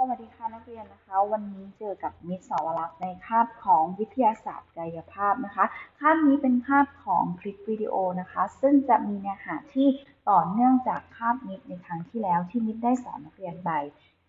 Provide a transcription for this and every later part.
สวัสดีค่ะนักเรียนนะคะ วันนี้เจอกับมิตรสวรักษ์ในคาบของวิทยาศาสตร์กายภาพนะคะคาบนี้เป็นคาบของคลิปวิดีโอนะคะ ซึ่งจะมีเนื้อหาที่ต่อเนื่องจากคาบมิตรในครั้งที่แล้วที่มิตรได้สอนนักเรียนไป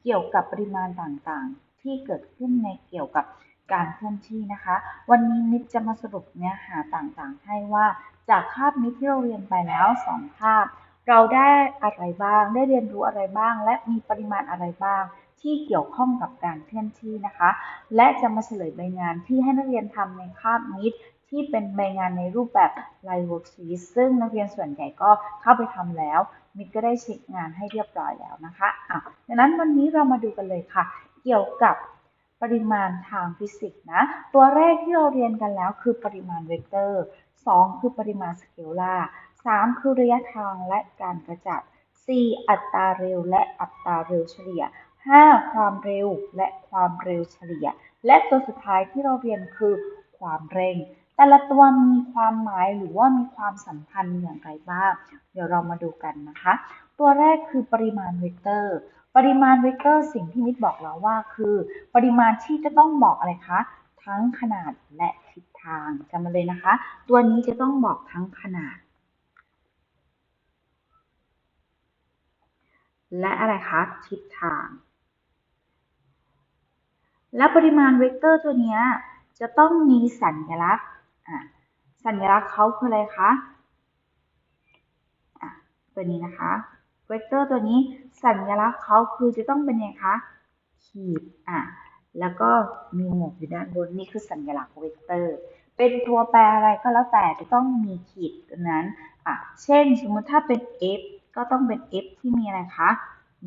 เกี่ยวกับปริมาณต่างๆ ที่เกิดขึ้นในเกี่ยวกับการเคลื่อนที่นะคะ วันนี้มิตรจะมาสรุปเนื้อหาต่างๆ ให้ว่าจากคาบมิตรที่เราเรียนไปแล้วสองคาบ เราได้อะไรบ้าง ได้เรียนรู้อะไรบ้าง และมีปริมาณอะไรบ้าง ที่เกี่ยวข้องกับการเคลื่อนที่นะคะ และจะมาเฉลยใบงานที่ให้นักเรียนทำในคาบมิดที่เป็นใบงานในรูปแบบ Live Worksheet ซึ่งนักเรียนส่วนใหญ่ก็เข้าไปทำแล้ว มิดก็ได้เช็คงานให้เรียบร้อยแล้วนะคะอะดังนั้นวันนี้เรามาดูกันเลยค่ะ เกี่ยวกับปริมาณทางฟิสิกส์นะ ตัวแรกที่เราเรียนกันแล้วคือปริมาณเวกเตอร์ 2 คือปริมาณสเกลาร์ 3 คือระยะทางและการกระจัด 4 อัตราเร็วและอัตราเร็วเฉลี่ย 5. ความเร็วและความเร็วเฉลี่ย และตัวสุดท้ายที่เราเรียนคือความเร่ง แต่ละตัวมีความหมายหรือว่ามีความสัมพันธ์อย่างไรบ้าง เดี๋ยวเรามาดูกันนะคะ ตัวแรกคือปริมาณเวกเตอร์ ปริมาณเวกเตอร์สิ่งที่มิดบอกเราว่าคือ ปริมาณที่จะต้องบอกอะไรคะ ทั้งขนาดและทิศทางจำมาเลยนะคะ ตัวนี้จะต้องบอกทั้งขนาด และอะไรคะทิศทาง และปริมาณเวกเตอร์ตัวนี้จะต้องมีสัญลักษณ์สัญลักษณ์เขาคืออะไรคะะตัวนี้นะคะเวกเตอร์ตัวนี้สัญลักษณ์เขาคือจะต้องเป็นไงคะขีดอะแล้วก็มีหมวกอยู่ด้านบนนี่คือสัญลักษณ์เวกเตอร์ เป็นตัวแปรอะไรก็แล้วแต่จะต้องมีขีดตัวนั้นอะเช่นสมมติถ้าเป็น f ก็ต้องเป็น f ที่มีอะไรคะ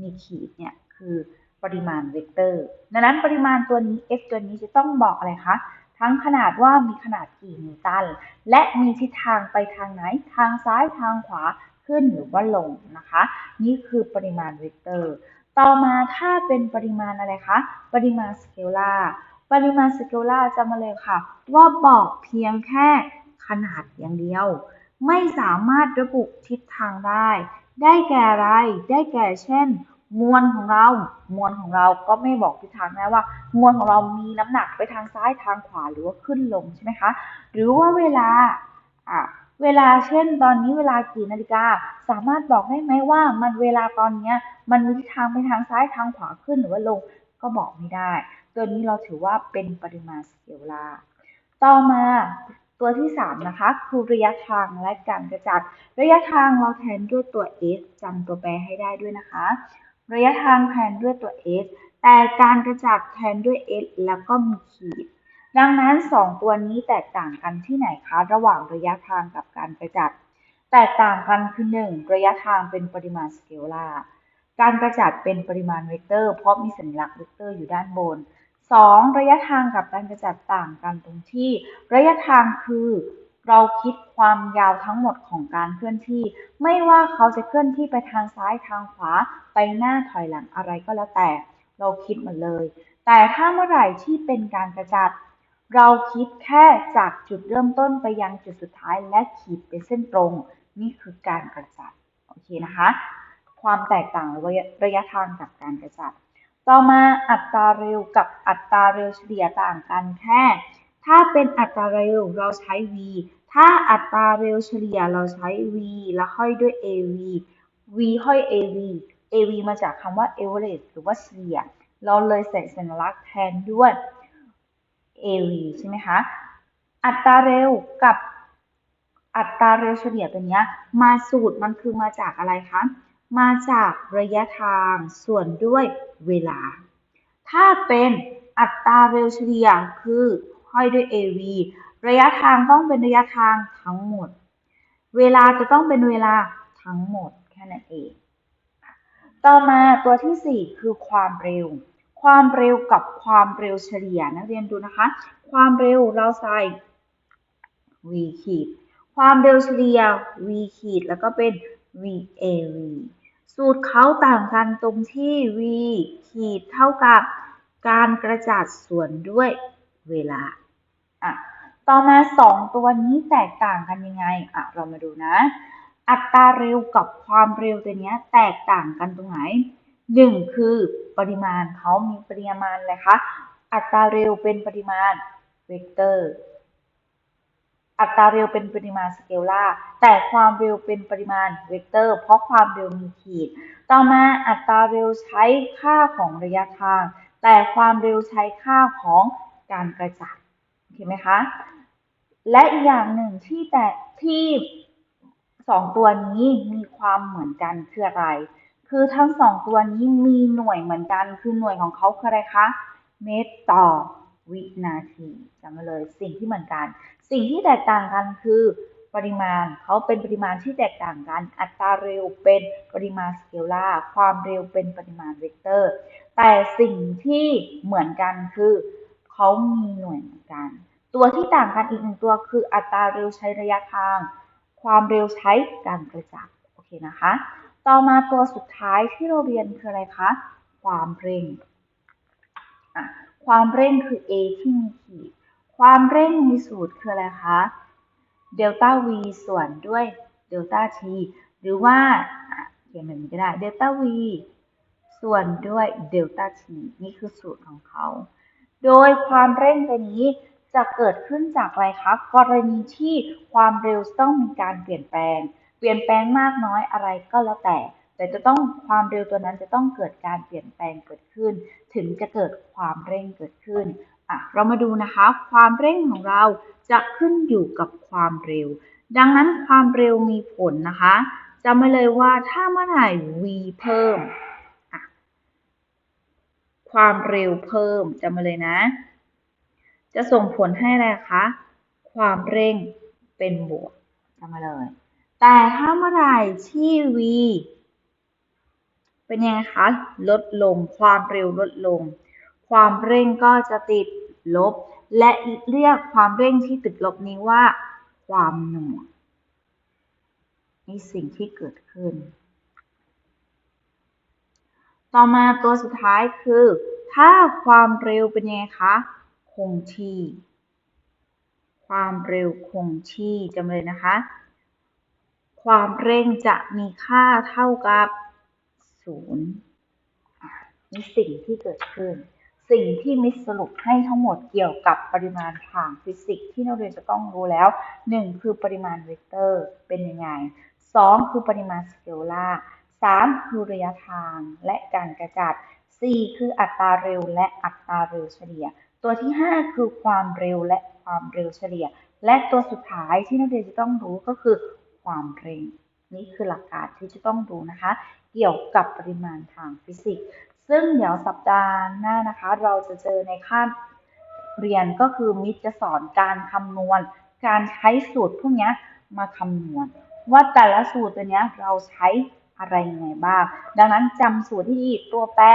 มีขีดเนี่ยคือปริมาณเวกเตอร์ ดังนั้นปริมาณตัวนี้ f ตัวนี้จะต้องบอกอะไรคะ ทั้งขนาดว่ามีขนาดกี่นิวตัน และมีทิศทางไปทางไหน ทางซ้ายทางขวาขึ้นหรือว่าลงนะคะ นี่คือปริมาณเวกเตอร์ ต่อมาถ้าเป็นปริมาณอะไรคะ ปริมาณสเกลาร์ปริมาณสเกลาร์จะมาเลยค่ะ ว่าบอกเพียงแค่ขนาดอย่างเดียว ไม่สามารถระบุทิศทางได้ ได้แก่อะไร ได้แก่เช่น มวลของเรา มวลของเราก็ไม่บอกทิศทางได้ว่า มวลของเรามีน้ำหนักไปทางซ้ายทางขวาหรือว่าขึ้นลงใช่ไหมคะ หรือว่าเวลาอะเวลาเช่น ตอนนี้เวลากี่นาฬิกา สามารถบอกได้ไหมว่ามันเวลาตอนนี้มันมีทิศทางไปทางซ้ายทางขวาขึ้นหรือว่าลงก็บอกไม่ได้ ตัวนี้เราถือว่าเป็นปริมาณสเกลา ต่อมา ตัวที่ 3 นะคะ คือระยะทางและการกระจัด ระยะทางเราแทนด้วยตัว s จำตัวแปรให้ได้ด้วยนะคะ ระยะทางแทนด้วยตัว s แต่การกระจัดแทนด้วย s แล้วก็มีขีด ดังนั้น 2 ตัวนี้แตกต่างกันที่ไหนคะ ระหว่างระยะทางกับการกระจัด แตกต่างกันคือ 1 ระยะทางเป็นปริมาณสเกลาร์การกระจัดเป็นปริมาณเวกเตอร์ เพราะมีสัญลักษณ์เวกเตอร์อยู่ด้านบน 2. ระยะทางกับการกระจัดต่างกันตรงที่ ระยะทางคือเราคิดความยาวทั้งหมดของการเคลื่อนที่ ไม่ว่าเขาจะเคลื่อนที่ไปทางซ้ายทางขวา ไปหน้าถอยหลังอะไรก็แล้วแต่ เราคิดหมดเลย แต่ถ้าเมื่อไหร่ที่เป็นการกระจัด เราคิดแค่จากจุดเริ่มต้นไปยังจุดสุดท้ายและขีดเป็นเส้นตรง นี่คือการกระจัดโอเคนะคะ ความแตกต่างระยะระยะทางกับการกระจัด ต่อมาอัตราเร็วกับอัตราเร็วเฉลี่ยต่างกันแค่ ถ้าเป็นอัตราเร็วเราใช้ v ถ้าอัตราเร็วเฉลี่ยเราใช้ v แล้วค่อยด้วย av v ค่อย av av มาจากคำว่า average หรือว่าเฉลี่ย เราเลยใส่สัญลักษณ์แทนด้วย av ใช่ไหมคะ อัตราเร็วกับอัตราเร็วเฉลี่ยตัวนี้มาสูตรมันคือมาจากอะไรคะ มาจากระยะทางส่วนด้วยเวลา ถ้าเป็นอัตราเร็วเฉลี่ยคือค่อยด้วย AV ระยะทางต้องเป็นระยะทางทั้งหมด เวลาจะต้องเป็นเวลาทั้งหมดแค่นั้นเอง ต่อมาตัวที่ 4 คือความเร็ว ความเร็วกับความเร็วเฉลี่ยนักเรียนดูนะคะ ความเร็วเราใส่ v ขีด ความเร็วเฉลี่ย v ขีดแล้วก็เป็น VAV สูตรเขาต่างกันตรงที่ v ขีดเท่ากับการกระจัดส่วนด้วยเวลาอะต่อมา 2 ตัวนี้แตกต่างกันยังไงอะเรามาดูนะ อัตราเร็วกับความเร็วตัวนี้แตกต่างกันตรงไหน 1 คือปริมาณเขามีปริมาณอะไรคะ อัตราเร็วเป็นปริมาณเวกเตอร์ อัตราเร็วเป็นปริมาณสเกลาร์แต่ความเร็วเป็นปริมาณเวกเตอร์ เพราะความเร็วมีขีด ต่อมาอัตราเร็วใช้ค่าของระยะทาง แต่ความเร็วใช้ค่าของการกระจายโอเคไหมคะ และอีกอย่างหนึ่งที่แต่ที่สองตัวนี้มีความเหมือนกันคืออะไร คือทั้งสองตัวนี้มีหน่วยเหมือนกัน คือหน่วยของเขาคืออะไรคะ เมตรต่อ วินาทีจำมาเลยสิ่งที่เหมือนกัน สิ่งที่แตกต่างกันคือปริมาณเขาเป็นปริมาณที่แตกต่างกัน อัตราเร็วเป็นปริมาณสเกลาร์ความเร็วเป็นปริมาณเวกเตอร์ แต่สิ่งที่เหมือนกันคือเขามีหน่วยเหมือนกัน ตัวที่ต่างกันอีกหนึ่งตัวคืออัตราเร็วใช้ระยะทาง ความเร็วใช้การกระจายโอเคนะคะ ต่อมาตัวสุดท้ายที่เราเรียนคืออะไรคะ ความเร่งอะ ความเร่งคือ a ที่มีขีด ความเร่งมีสูตรคืออะไรคะ เดลต้า v ส่วนด้วยเดลต้า t หรือว่าเขียนแบบนี้ก็ได้ เดลต้า v ส่วนด้วยเดลต้า t นี่คือสูตรของเขา โดยความเร่งตัวนี้จะเกิดขึ้นจากอะไรคะกรณีที่ความเร็วต้องมีการเปลี่ยนแปลง เปลี่ยนแปลงมากน้อยอะไรก็แล้วแต่ แต่จะต้องความเร็วตัวนั้นจะต้องเกิดการเปลี่ยนแปลงเกิดขึ้น ถึงจะเกิดความเร่งเกิดขึ้นอะเรามาดูนะคะ ความเร่งของเราจะขึ้นอยู่กับความเร็ว ดังนั้นความเร็วมีผลนะคะจำไว้เลยว่าถ้าเมื่อไหร่ v เพิ่มอะความเร็วเพิ่มจำไว้เลยนะ จะส่งผลให้อะไรคะ ความเร่งเป็นบวกจำมาเลย แต่ถ้าเมื่อไหร่ที่ v เป็นยังไงคะ ลดลง ความเร็วลดลง ความเร่งก็จะติดลบ และเรียกความเร่งที่ติดลบนี้ว่า ความหน่วงนี่สิ่งที่เกิดขึ้น ต่อมาตัวสุดท้ายคือ ถ้าความเร็วเป็นยังไงคะ คงที่ ความเร็วคงที่จำเลยนะคะ ความเร่งจะมีค่าเท่ากับ ศูนย์นี่สิ่งที่เกิดขึ้น สิ่งที่มิสสรุปให้ทั้งหมดเกี่ยวกับปริมาณทางฟิสิกส์ที่นักเรียนจะต้องรู้แล้ว 1 คือปริมาณเวกเตอร์เป็นยังไง 2 คือปริมาณสเกลาร์3คือระยะทางและการกระจัด 4 คืออัตราเร็วและอัตราเร็วเฉลี่ย ตัวที่ 5 คือความเร็วและความเร็วเฉลี่ย และตัวสุดท้ายที่นักเรียนจะต้องรู้ก็คือความเร็งนี่คือหลักการที่จะต้องรู้นะคะ เกี่ยวกับปริมาณทางฟิสิกส์ ซึ่งเดี๋ยวสัปดาห์หน้านะคะ เราจะเจอในขั้นเรียนก็คือมิตรจะสอนการคำนวณ การใช้สูตรพวกนี้มาคำนวณ ว่าแต่ละสูตรตัวนี้เราใช้อะไรยังไงบ้าง ดังนั้นจำสูตรที่ตัวแปร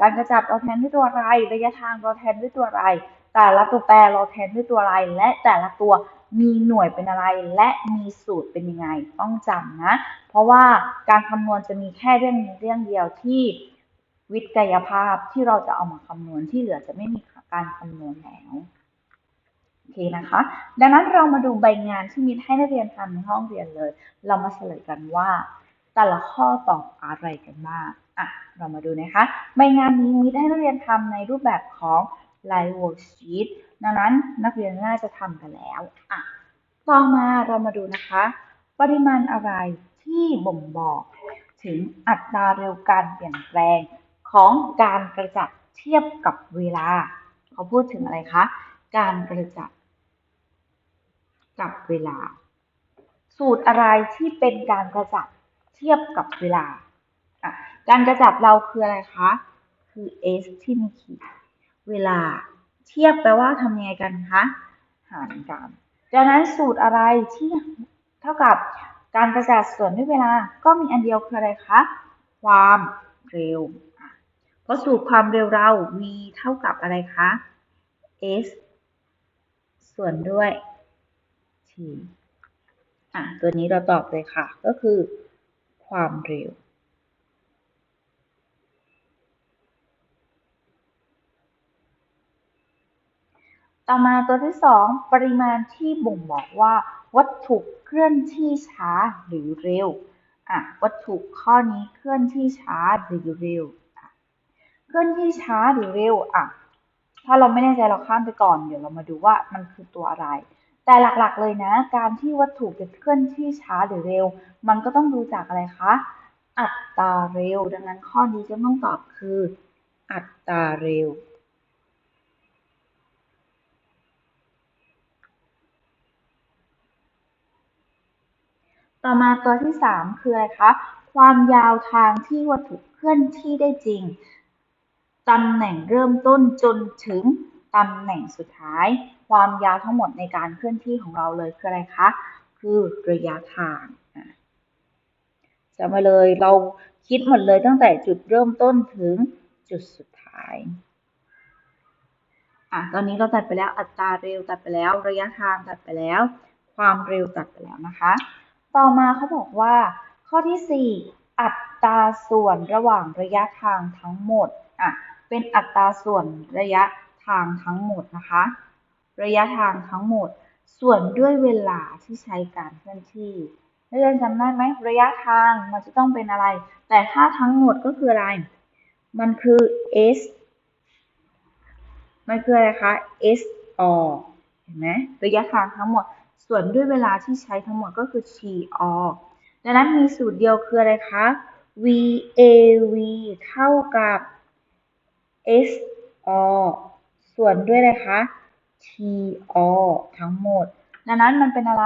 การกระจับเราแทนด้วยตัวอะไร ระยะทางเราแทนด้วยตัวอะไร แต่ละตัวแปรเราแทนด้วยตัวอะไร และแต่ละตัว มีหน่วยเป็นอะไร และมีสูตรเป็นยังไง ต้องจำนะ เพราะว่าการคำนวณจะมีแค่เรื่องนี้เรื่องเดียวที่วิทยาภาพที่เราจะเอามาคำนวณที่เหลือจะไม่มีการคำนวณแล้วโอเคนะคะ ดังนั้นเรามาดูใบงานที่มีให้นักเรียนทำในห้องเรียนเลย เรามาเฉลยกันว่า แต่ละข้อตอบอะไรกันบ้างอะเรามาดูนะคะ ใบงานนี้มีให้นักเรียนทำในรูปแบบของ Live Worksheet ดังนั้นนักเรียนน่าจะทำกันแล้วอะต่อมาเรามาดูนะคะ ปริมาณอะไรที่บ่งบอก ถึงอัตราเร็วการเปลี่ยนแปลงของการกระจัดเทียบกับเวลา เขาพูดถึงอะไรคะ การกระจัดกับเวลา สูตรอะไรที่เป็นการกระจัดเทียบกับเวลาอะการกระจัดเราคืออะไรคะ คือ s ที่มีขีด เวลา เทียบแปลว่าทำยังไงกันคะหารกันดังนั้นสูตรอะไรที่เท่ากับการกระจัดส่วนด้วยเวลาก็มีอันเดียวคืออะไรคะความเร็วเพราะสูตรความเร็วเรา v เท่ากับอะไรคะ s ส่วนด้วย t อะตัวนี้เราตอบเลยค่ะ ก็คือความเร็ว ต่อมาตัวที่สองปริมาณที่บ่งบอกว่า วัตถุเคลื่อนที่ช้าหรือเร็วอะวัตถุข้อนี้เคลื่อนที่ช้าหรือเร็วเคลื่อนที่ช้าหรือเร็วอะถ้าเราไม่แน่ใจเราข้ามไปก่อน เดี๋ยวเรามาดูว่ามันคือตัวอะไร แต่หลักๆเลยนะ การที่วัตถุจะเคลื่อนที่ช้าหรือเร็ว มันก็ต้องดูจากอะไรคะ อัตราเร็ว ดังนั้นข้อนี้จะต้องตอบคือ อัตราเร็ว ต่อมาตัวที่ 3 คืออะไรคะ ความยาวทางที่วัตถุเคลื่อนที่ได้จริง ตำแหน่งเริ่มต้นจนถึงตำแหน่งสุดท้าย ความยาวทั้งหมดในการเคลื่อนที่ของเราเลยคืออะไรคะ คือระยะทางจำไว้เลยเราคิดหมดเลยตั้งแต่จุดเริ่มต้นถึงจุดสุดท้ายอะตอนนี้เราตัดไปแล้วอัตราเร็วตัดไปแล้วระยะทางตัดไปแล้ว ความเร็วตัดไปแล้วนะคะ ต่อมาเขาบอกว่า ข้อที่ 4 อัตราส่วนระหว่างระยะทางทั้งหมดอะเป็นอัตราส่วนระยะทางทั้งหมดนะคะ ระยะทางทั้งหมด ส่วนด้วยเวลาที่ใช้การเคลื่อนที่นักเรียนจำได้ไหมระยะทางมันจะต้องเป็นอะไร แต่ถ้าทั้งหมดก็คืออะไร มันคือ s มันคืออะไรคะ s or เห็นไหมระยะทางทั้งหมด ส่วนด้วยเวลาที่ใช้ทั้งหมดก็คือ t or ดังนั้นมีสูตรเดียวคืออะไรคะ v a v เท่ากับ s or ส่วนด้วยอะไรคะ t or ทั้งหมด ดังนั้นมันเป็นอะไร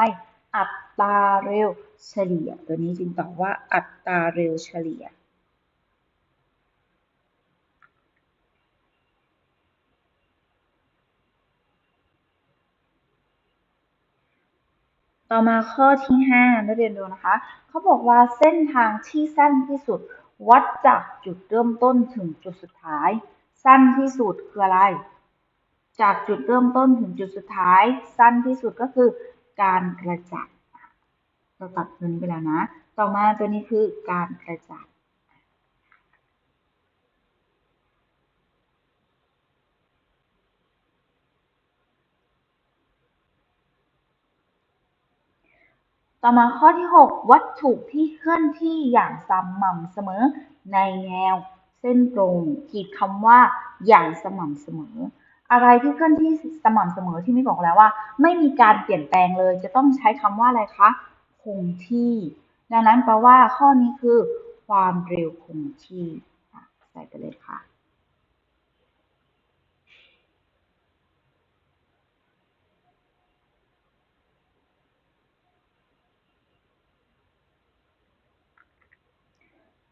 อัตราเร็วเฉลี่ย ตัวนี้จึงตอบว่าอัตราเร็วเฉลี่ย ต่อมาข้อที่ 5 นักเรียนดูนะคะ เขาบอกว่าเส้นทางที่สั้นที่สุด วัดจากจุดเริ่มต้นถึงจุดสุดท้าย สั้นที่สุดคืออะไร จากจุดเริ่มต้นถึงจุดสุดท้าย สั้นที่สุดก็คือ การกระจัดเราตัดตัวนี้ไปแล้วนะ ต่อมาตัวนี้คือการกระจัด ต่อมาข้อที่ 6 วัตถุที่เคลื่อนที่อย่างสม่ำเสมอในแนว เส้นตรงขีดคำว่าอย่างสม่ำเสมอ อะไรที่เคลื่อนที่สม่ำเสมอที่ไม่บอกแล้วว่า ไม่มีการเปลี่ยนแปลงเลย จะต้องใช้คำว่าอะไรคะคงที่ ดังนั้นแปลว่าข้อนี้คือ ความเร็วคงที่ใส่ไปเลยค่ะ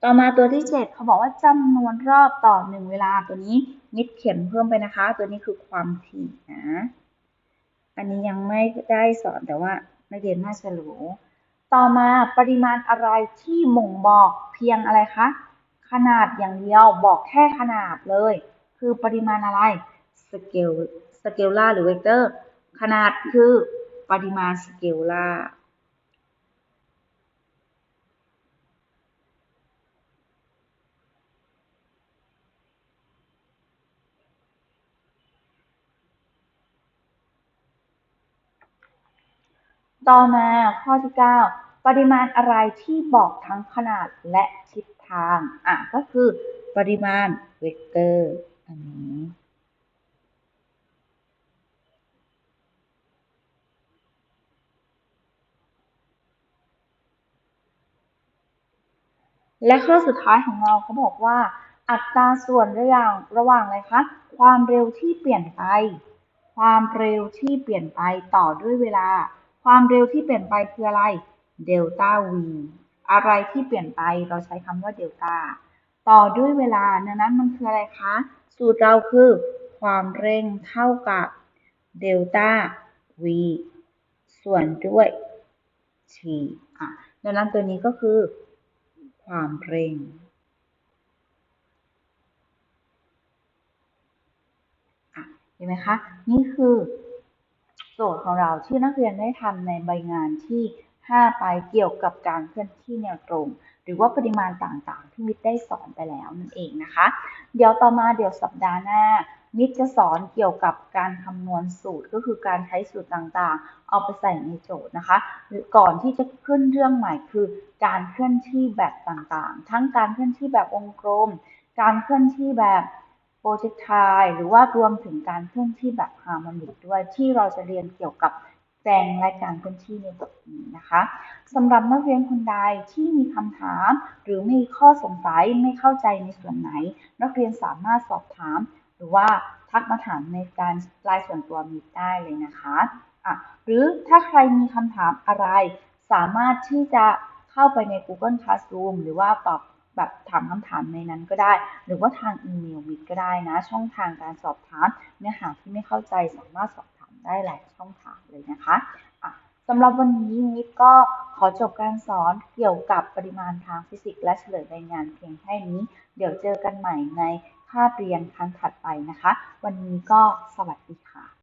ต่อมาตัวที่ 7 เขาบอกว่าจำนวนรอบต่อหนึ่งเวลาตัวนี้นิดเขียนเพิ่มไปนะคะ ตัวนี้คือความถี่นะ อันนี้ยังไม่ได้สอนแต่ว่านักเรียนน่าจะรู้ ต่อมาปริมาณอะไรที่บ่งบอกเพียงอะไรคะ ขนาดอย่างเดียวบอกแค่ขนาดเลย คือปริมาณอะไรสเกลสเกลล่าหรือเวกเตอร์ ขนาดคือปริมาณสเกลล่า ต่อมาข้อที่ 9 ปริมาณอะไรที่บอกทั้งขนาดและทิศทาง อะก็คือปริมาณเวกเตอร์อันนี้และข้อสุดท้ายของเราเขาบอกว่า อัตราส่วนระหว่างระหว่างอะไรคะ ความเร็วที่เปลี่ยนไป ความเร็วที่เปลี่ยนไปต่อด้วยเวลา ความเร็วที่เปลี่ยนไปคืออะไร เดลต้า v อะไรที่เปลี่ยนไปเราใช้คำว่าเดลต้าต่อด้วยเวลาดังนั้นมันคืออะไรคะ สูตรเราคือ ความเร่งเท่ากับเดลต้า v ส่วนด้วย t อะดังนั้นตัวนี้ก็คือ ความเร่งเห็นไหมคะ นี่คือ โจทย์ของเราที่นักเรียนได้ทำในใบงานที่ 5 ไปเกี่ยวกับการเคลื่อนที่แนวตรง หรือว่าปริมาณต่างๆ ที่มิตรได้สอนไปแล้วนั่นเองนะคะ เดี๋ยวต่อมาเดี๋ยวสัปดาห์หน้า มิตรจะสอนเกี่ยวกับการคำนวณสูตรก็คือการใช้สูตรต่างๆ เอาไปใส่ในโจทย์นะคะก่อนที่จะขึ้นเรื่องใหม่คือ การเคลื่อนที่แบบต่างๆ ทั้งการเคลื่อนที่แบบวงกลม การเคลื่อนที่แบบ โปรเจกต์ไทหรือว่ารวมถึงการเคลื่อนที่แบบฮาร์โมนิกด้วยที่เราจะเรียนเกี่ยวกับแรงและการเคลื่อนที่ในบทนี้นะคะสำหรับนักเรียนคนใดที่มีคำถาม หรือมีข้อสงสัยไม่เข้าใจในส่วนไหน นักเรียนสามารถสอบถาม หรือว่าทักมาถามในการไลน์ส่วนตัวมีได้เลยนะคะะหรือถ้าใครมีคำถามอะไร สามารถที่จะเข้าไปใน Google Classroom หรือว่าตอบ แบบถามคำถามในนั้นก็ได้ หรือว่าทางอีเมลมิดก็ได้นะ ช่องทางการสอบถามเนื้อหาที่ไม่เข้าใจสามารถสอบถามได้หลายช่องทางเลยนะคะสำหรับวันนี้มิดก็ขอจบการสอนเกี่ยวกับปริมาณทางฟิสิกส์และเฉลยรายงานเพียงแค่นี้ เดี๋ยวเจอกันใหม่ในคาบเรียนครั้งถัดไปนะคะ วันนี้ก็สวัสดีค่ะ